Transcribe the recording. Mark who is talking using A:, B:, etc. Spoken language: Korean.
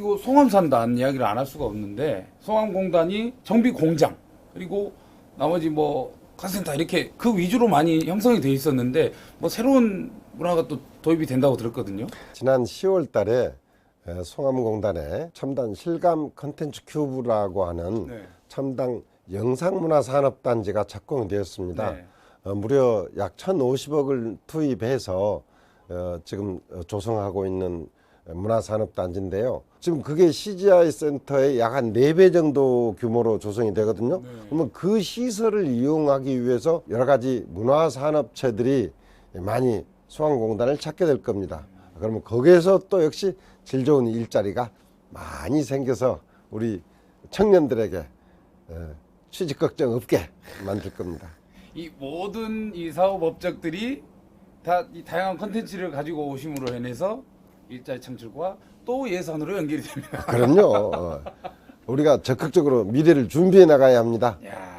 A: 그리고 송암산단 이야기를 안 할 수가 없는데 송암공단이 정비 공장 그리고 나머지 뭐 카센터 이렇게 그 위주로 많이 형성이 돼 있었는데 뭐 새로운 문화가 또 도입이 된다고 들었거든요.
B: 지난 10월 달에 에, 송암공단에 첨단 실감 컨텐츠 큐브라고 하는
A: 네.
B: 첨단 영상문화산업단지가 착공되었습니다.
A: 네.
B: 어, 무려 약 1,050억을 투입해서 어, 지금 어, 조성하고 있는 문화산업단지인데요. 지금 그게 CGI 센터의 약 한 네 배 정도 규모로 조성이 되거든요. 그러면 그 시설을 이용하기 위해서 여러 가지 문화산업체들이 많이 소환공단을 찾게 될 겁니다. 그러면 거기에서 또 역시 질 좋은 일자리가 많이 생겨서 우리 청년들에게 어, 취직 걱정 없게 만들 겁니다.
A: 이 모든 이 사업 업적들이 다 이 다양한 컨텐츠를 가지고 오심으로 인해서 일자리 창출과 또 예산으로 연결이 됩니다.
B: 그럼요. 어, 우리가 적극적으로 미래를 준비해 나가야 합니다.
A: 야